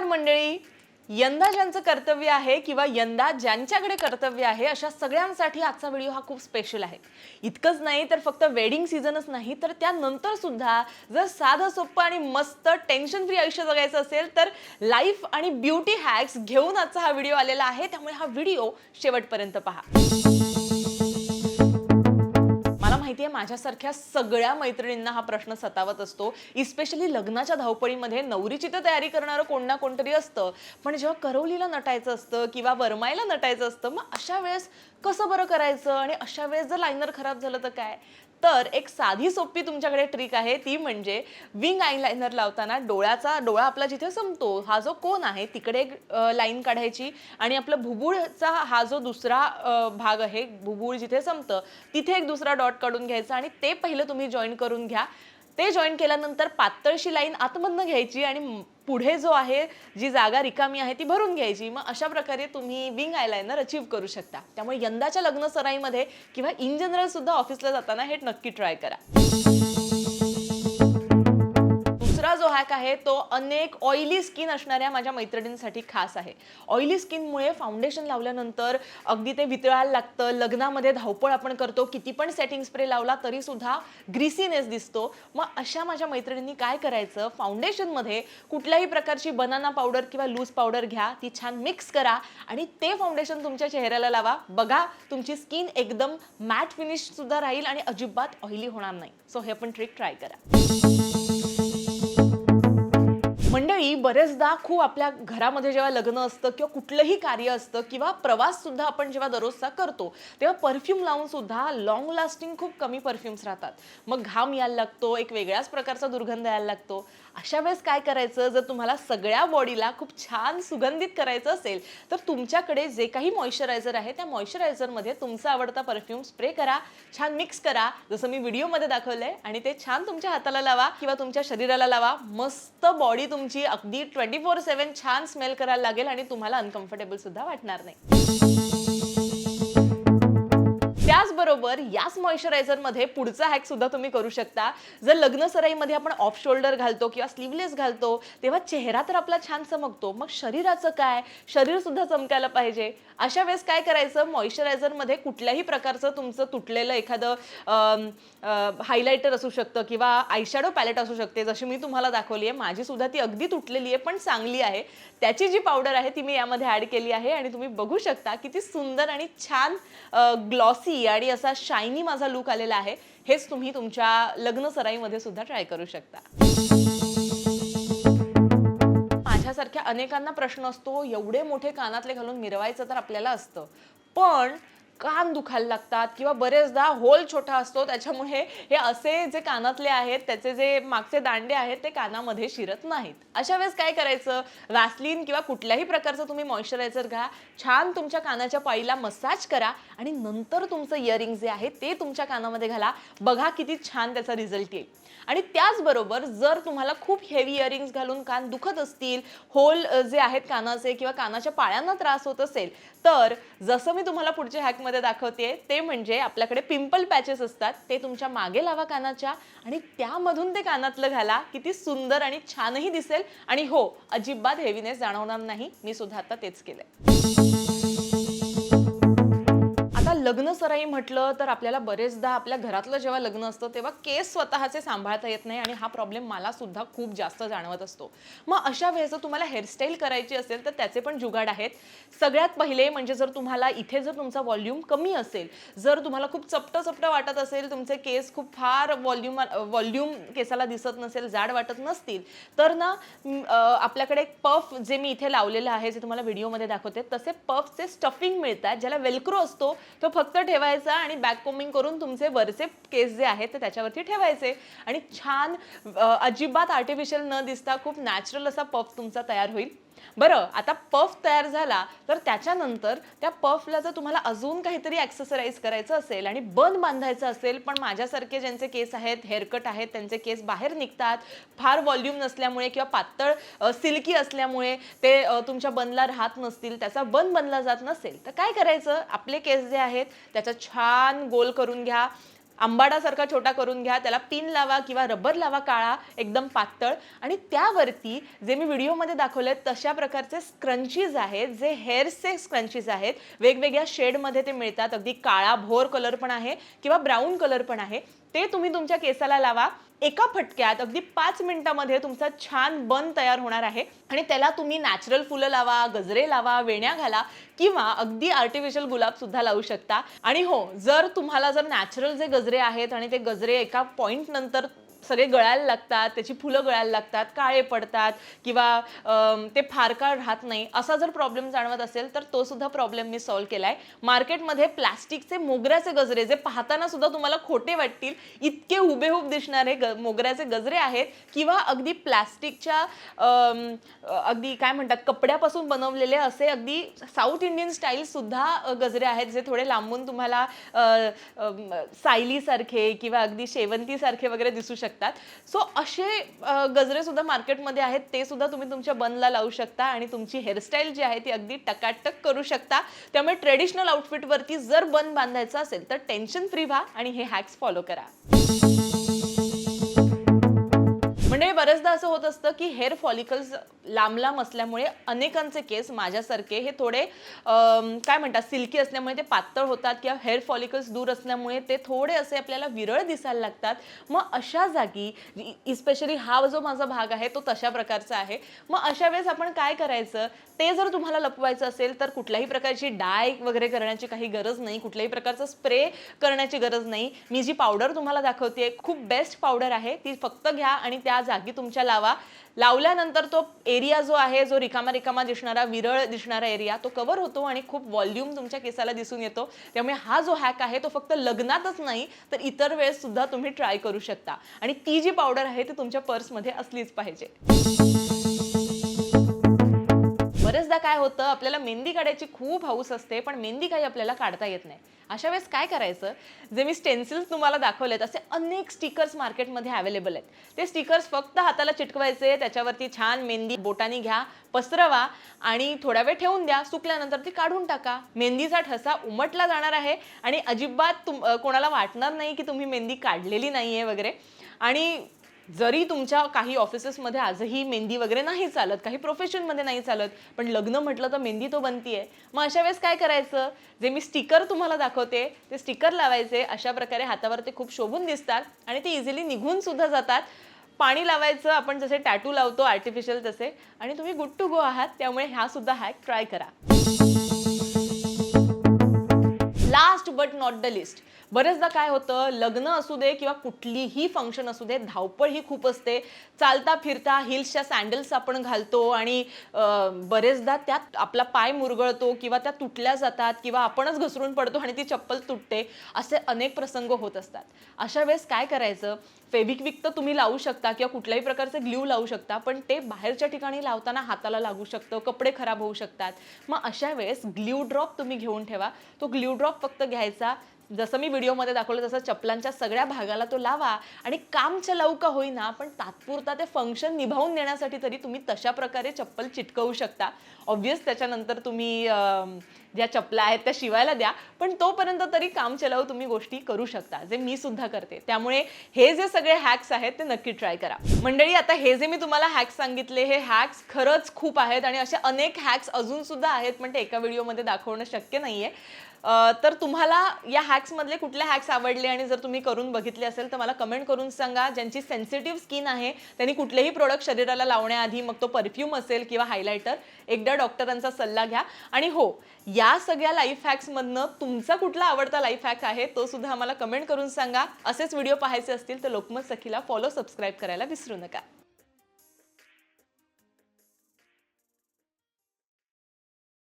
नमस्कार मंडळी. यंदा ज्यांचं कर्तव्य आहे किंवा यंदा ज्यांच्याकडे कर्तव्य आहे अशा सगळ्यांसाठी आजचा व्हिडिओ हा खूप स्पेशल आहे. इतकंच नाही तर फक्त वेडिंग सीझनच नाही तर त्यानंतर सुद्धा जर साधं सोपं आणि मस्त टेन्शन फ्री आयुष्य जगायचं असेल तर लाईफ आणि ब्युटी हॅक्स घेऊन आजचा हा व्हिडिओ आलेला आहे. त्यामुळे हा व्हिडिओ शेवटपर्यंत पहा. माहिती आहे माझ्यासारख्या सगळ्या मैत्रिणींना हा प्रश्न सतावत असतो. इस्पेशली लग्नाच्या धावपळीमध्ये नवरीची तर तयारी करणारं कोण ना कोणतरी असतं. पण जेव्हा करवलीला नटायचं असतं किंवा वरमायला नटायचं असतं मग अशा वेळेस कसं बरं करायचं? आणि अशा वेळेस जर लायनर खराब झालं तर काय? तर एक साधी सोपी तुमच्याकडे ट्रिक आहे ती म्हणजे विंग आयलायनर लावताना डोळ्याचा डोळा आपला जिथे संपतो हा जो कोण आहे तिकडे एक लाईन काढायची आणि आपलं भुबुळचा हा जो दुसरा भाग आहे भुबुळ जिथे संपतं तिथे एक दुसरा डॉट काढून घ्यायचा आणि ते पहिलं तुम्ही जॉईन करून घ्या. ते जॉईन केल्यानंतर पातळशी लाईन आतमधनं घ्यायची आणि पुढे जो आहे जी जागा रिकामी आहे ती भरून घ्यायची. मग अशा प्रकारे तुम्ही विंग आयलायनर अचीव करू शकता. त्यामुळे यंदाच्या लग्न सराईमध्ये किंवा इन जनरल सुद्धा ऑफिसला जाताना हे नक्की ट्राय करा. पॅक आहे. तो अनेक ऑइली स्किन असणाऱ्या माझ्या मैत्रिणींसाठी खास आहे. ऑइली स्किनमुळे फाउंडेशन लावल्यानंतर अगदी ते वितळायला लागतं. लग्नामध्ये धावपळ आपण करतो. किती पण सेटिंग स्प्रे लावला तरी सुद्धा ग्रीसीनेस दिसतो. मग अशा माझ्या मैत्रिणींनी काय करायचं? फाउंडेशनमध्ये कुठल्याही प्रकारची बनाना पावडर किंवा लूज पावडर घ्या. ती छान मिक्स करा आणि ते फाउंडेशन तुमच्या चेहऱ्याला लावा. बघा तुमची स्किन एकदम मॅट फिनिश सुद्धा राहील आणि अजिबात ऑइली होणार नाही. सो हे पण ट्रिक ट्राय करा. मंडळी बरेचदा खूप आपल्या घरामध्ये जेव्हा लग्न असतं किंवा कुठलंही कार्य असतं किंवा प्रवास सुद्धा आपण जेव्हा दररोजचा करतो तेव्हा परफ्यूम लावून सुद्धा लॉंग लास्टिंग खूप कमी परफ्यूम्स राहतात. मग घाम यायला लागतो एक वेगळ्याच प्रकारचा दुर्गंध यायला लागतो. अशा वेळेस काय करायचं? जर तुम्हाला सगळ्या बॉडीला खूप छान सुगंधित करायचं असेल तर तुमच्याकडे जे काही मॉइश्चरायझर आहे त्या मॉइश्चरायझरमध्ये तुमचा आवडता परफ्यूम स्प्रे करा छान मिक्स करा. जसं मी व्हिडिओमध्ये दाखवलं आहे आणि ते छान तुमच्या हाताला लावा किंवा तुमच्या शरीराला लावा. मस्त बॉडी तुम तुमची अगदी ट्वेंटी फोर सेवन छान स्मेल करायला लागेल आणि तुम्हाला अनकम्फर्टेबल सुद्धा वाटणार नाही. त्याचबरोबर याच मॉइश्चरायझरमध्ये पुढचा हॅक सुद्धा तुम्ही करू शकता. जर लग्न सराईमध्ये आपण ऑफ शोल्डर घालतो किंवा स्लीवलेस घालतो तेव्हा चेहरा तर आपला छान चमकतो. मग शरीराचं काय? शरीर सुद्धा चमकायला पाहिजे. अशा वेळेस काय करायचं? मॉइश्चरायझरमध्ये कुठल्याही प्रकारचं तुमचं तुटलेलं एखादं हायलायटर असू शकतं किंवा आयशॅडो पॅलेट असू शकते. जशी मी तुम्हाला दाखवली आहे माझी सुद्धा ती अगदी तुटलेली आहे पण चांगली आहे. त्याची जी पावडर आहे ती मी यामध्ये ऍड केली आहे आणि तुम्ही बघू शकता किती सुंदर आणि छान ग्लॉसी आणि असा शायनी माझा लुक आलेला आहे. हेच तुम्ही तुमच्या लग्न सराईमध्ये सुद्धा ट्राय करू शकता. माझ्यासारख्या अनेकांना प्रश्न असतो एवढे मोठे कानातले घालून मिरवायचं तर आपल्याला असतं. पण कान दुखायला लागतात किंवा बरेचदा होल छोटा असतो त्याच्यामुळे हे असे जे कानातले आहेत त्याचे जे मागचे दांडे आहेत ते कानामध्ये शिरत नाहीत. अशा वेळेस काय करायचं? वॅसलीन किंवा कुठल्याही प्रकारचं तुम्ही मॉइश्चरायझर घ्या. छान तुमच्या कानाच्या पायीला मसाज करा आणि नंतर तुमचं इयरिंग जे आहे ते तुमच्या कानामध्ये घाला. बघा किती छान त्याचा रिझल्ट येईल. आणि त्याचबरोबर जर तुम्हाला खूप हेवी इयरिंग्स घालून कान दुखत असतील होल जे आहेत कानाचे किंवा कानाच्या पाळ्यांना त्रास होत असेल तर जसं मी तुम्हाला पुढच्या हॅकमध्ये दाखवते. ते म्हणजे आपल्याकडे पिंपल पॅचेस असतात. ते तुमच्या मागे लावा कानाच्या आणि त्यामधून ते कानातलं घाला. किती सुंदर आणि छानही दिसेल. आणि हो अजिबात हेवीनेस जाणवणार नाही. मी सुद्धा आता तेच केलंय. आता लग्न सराई म्हटलं तर आपल्याला बरेचदा आपल्या घरातलं जेव्हा लग्न असतं तेव्हा केस स्वतःचे सांभाळता येत नाही आणि हा प्रॉब्लेम मला सुद्धा खूप जास्त जाणवत असतो. मग अशा वेळेस जर तुम्हाला हेअरस्टाईल करायची असेल तर त्याचे पण जुगाड आहेत. सगळ्यात पहिले म्हणजे जर तुम्हाला इथे जर तुमचा व्हॉल्यूम कमी असेल जर तुम्हाला खूप चपटं चपटं वाटत असेल तुमचे केस खूप फार व्हॉल्यूम व्हॉल्यूम केसाला दिसत नसेल जाड वाटत नसतील तर ना आपल्याकडे एक पफ जे मी इथे लावलेलं आहे जे तुम्हाला व्हिडिओमध्ये दाखवते तसे पफचे स्टफिंग मिळतात ज्याला वेलक्रो असतो तो फक्त ठेवायचा आणि बॅक कोमिंग करून तुमचे वरचे केस जे आहेत ते त्याच्यावरती ठेवायचे. आणि छान अजिबात आर्टिफिशियल न दिसता खूप नॅचरल असा पफ तुमचा तयार होईल. बरं आता पफ तयार झाला तर त्याच्यानंतर त्या पफला जर तुम्हाला अजून काहीतरी ॲक्सेसराईज करायचं असेल आणि बन बांधायचं असेल पण माझ्यासारखे ज्यांचे केस आहेत हेअरकट आहेत त्यांचे केस बाहेर निघतात फार व्हॉल्यूम नसल्यामुळे किंवा पातळ सिल्की असल्यामुळे ते तुमच्या बनला राहत नसतील त्याचा बन बनला जात नसेल तर काय करायचं? आपले केस जे आहेत त्याचा छान गोल करून घ्या. आंबाडासारखा छोटा करून घ्या त्याला पिन लावा किंवा रबर लावा काळा एकदम पातळ. आणि त्यावरती जे मी व्हिडिओमध्ये दाखवले तशा प्रकारचे स्क्रंचीज आहेत जे हेअर्सचे स्क्रंचीज आहेत. वेगवेगळ्या शेडमध्ये ते मिळतात. अगदी काळा भोर कलर पण आहे किंवा ब्राऊन कलर पण आहे. ते तुम्ही तुमच्या केसाला लावा. एका फटक्यात अगदी पाच मिनिटामध्ये तुमचा छान बन तयार होणार आहे. आणि त्याला तुम्ही नॅचरल फुलं लावा गजरे लावा वेण्या घाला किंवा अगदी आर्टिफिशियल गुलाब सुद्धा लावू शकता. आणि हो जर तुम्हाला जर नॅचरल जे गजरे आहेत आणि ते गजरे एका पॉईंट नंतर सगळे गळायला लागतात त्याची फुलं गळायला लागतात काळे पडतात किंवा ते फार काळ राहत नाही असा जर प्रॉब्लेम जाणवत असेल तर तो सुद्धा प्रॉब्लेम मी सॉल्व्ह केलाय. मार्केटमध्ये प्लास्टिकचे मोगऱ्याचे गजरे जे पाहताना सुद्धा तुम्हाला खोटे वाटतील इतके हुबेहूब दिसणारे ग मोगऱ्याचे गजरे आहेत किंवा अगदी प्लास्टिकच्या अगदी काय म्हणतात कपड्यापासून बनवलेले असे अगदी साऊथ इंडियन स्टाईलसुद्धा गजरे आहेत जे थोडे लांबून तुम्हाला सायलीसारखे किंवा अगदी शेवंतीसारखे वगैरे दिसू शकतात. सो असे गजरे सुद्धा मार्केटमध्ये आहेत ते सुद्धा तुम्ही तुमच्या बनला लावू शकता आणि तुमची हेअरस्टाईल जी आहे ती अगदी टकाटक करू शकता. त्यामुळे ट्रेडिशनल आउटफिटवरती जर बन बांधायचं असेल तर टेन्शन फ्री व्हा आणि हे हॅक्स फॉलो करा. म्हणजे बरेचदा असं होत असतं की हेअर फॉलिकल्स लांब लांब असल्यामुळे अनेकांचे केस माझ्यासारखे हे थोडे काय म्हणतात सिल्की असल्यामुळे ते पातळ होतात किंवा हेअर फॉलिकल्स दूर असल्यामुळे ते थोडे असे आपल्याला विरळ दिसायला लागतात. मग अशा जागी इस्पेशली हा जो माझा भाग आहे तो तशा प्रकारचा आहे. मग अशा वेळेस आपण काय करायचं? ते जर तुम्हाला लपवायचं असेल तर कुठल्याही प्रकारची डाय वगैरे करण्याची काही गरज नाही कुठल्याही प्रकारचा स्प्रे करण्याची गरज नाही. मी जी पावडर तुम्हाला दाखवते खूप बेस्ट पावडर आहे. ती फक्त घ्या आणि त्या जागी तुमच्या लावा. लावल्यानंतर तो एरिया जो आहे जो रिकामा रिकामा दिसणारा विरळ दिसणारा एरिया तो कव्हर होतो आणि खूप व्हॉल्यूम तुमच्या केसाला दिसून येतो. त्यामुळे हा जो हॅक आहे तो फक्त लग्नातच नाही तर इतर वेळेस सुद्धा तुम्ही ट्राय करू शकता. आणि ती जी पावडर आहे ती तुमच्या पर्समध्ये असलीच पाहिजे. बरेचदा काय होतं आपल्याला मेहंदी काढायची खूप हौस असते पण मेहंदी काही आपल्याला काढता येत नाही. अशा वेळेस काय करायचं जे मी स्टेन्सिल्स तुम्हाला दाखवलेत असे अनेक स्टिकर्स मार्केटमध्ये अवेलेबल आहेत. ते स्टिकर्स फक्त हाताला चिटकवायचे त्याच्यावरती छान मेहंदी बोटानी घ्या पसरवा आणि थोडा वेळ ठेवून द्या सुकल्यानंतर ती काढून टाका. मेहंदीचा ठसा उमटला जाणार आहे आणि अजिबात तुम कोणाला वाटणार नाही की तुम्ही मेहंदी काढलेली नाही आहे वगैरे. आणि जरी तुमच्या काही ऑफिसेसमध्ये आजही मेहंदी वगैरे नाही चालत काही प्रोफेशनमध्ये नाही चालत पण लग्न म्हटलं तर मेहंदी तो बनतीये. मग अशा वेळेस काय करायचं? जे मी स्टिकर तुम्हाला दाखवते ते स्टिकर लावायचे अशा प्रकारे हातावर ते खूप शोभून दिसतात आणि ते इझिली निघून सुद्धा जातात. पाणी लावायचं आपण जसे टॅटू लावतो आर्टिफिशियल तसे आणि तुम्ही गुड टू गो आहात त्यामुळे हा सुद्धा हॅक ट्राय करा. बट नॉट द लिस्ट बरेचदा काय होतं लग्न असू दे किंवा कुठलीही फंक्शन असू दे धावपळ ही खूप असते. चालता फिरता हिल्सच्या सँडल्स आपण घालतो आणि बरेचदा त्यात आपला पाय मुरगळतो किंवा त्या तुटल्या जातात किंवा आपणच घसरून पडतो आणि ती चप्पल तुटते असे अनेक प्रसंग होत असतात. अशा वेळेस काय करायचं? फेबिक्विक तर तुम्ही लावू शकता किंवा कुठल्याही प्रकारचे ग्ल्यू लावू शकता पण ते बाहेरच्या ठिकाणी लावताना हाताला लागू शकतं कपडे खराब होऊ शकतात. मग अशा वेळेस ग्ल्यू ड्रॉप तुम्ही घेऊन ठेवा. तो ग्ल्यू ड्रॉप फक्त घ्यायचा जसं मी व्हिडिओमध्ये दाखवलं तसं चपलांच्या सगळ्या भागाला तो लावा आणि काम चलाऊ का होईना पण तात्पुरता ते फंक्शन निभावून देण्यासाठी तरी तुम्ही तशा प्रकारे चप्पल चिटकवू शकता. ऑब्वियस त्याच्यानंतर तुम्ही ज्या चपला आहेत त्या शिवायला द्या पण तोपर्यंत तरी काम चलाऊ तुम्ही गोष्टी करू शकता जे मी सुद्धा करते. त्यामुळे हे जे सगळे हॅक्स आहेत ते नक्की ट्राय करा. मंडळी आता हे जे मी तुम्हाला हॅक्स सांगितले हे हॅक्स खरंच खूप आहेत आणि असे अनेक हॅक्स अजून सुद्धा आहेत पण ते एका व्हिडिओमध्ये दाखवणं शक्य नाहीये. तर तुम्हाला या हॅक्समधले कुठले हॅक्स आवडले आणि जर तुम्ही करून बघितले असेल तर मला कमेंट करून सांगा. ज्यांची सेन्सिटिव्ह स्किन आहे त्यांनी कुठलेही प्रोडक्ट शरीराला लावण्याआधी मग तो परफ्यूम असेल किंवा हायलायटर एकदा डॉक्टरांचा सल्ला घ्या. आणि हो या सगळ्या लाईफ हॅक्समधनं तुमचा कुठला आवडता लाईफ हॅक आहे तो सुद्धा आम्हाला कमेंट करून सांगा. असेच व्हिडिओ पाहायचे असतील तर लोकमत सखीला फॉलो सबस्क्राईब करायला विसरू नका.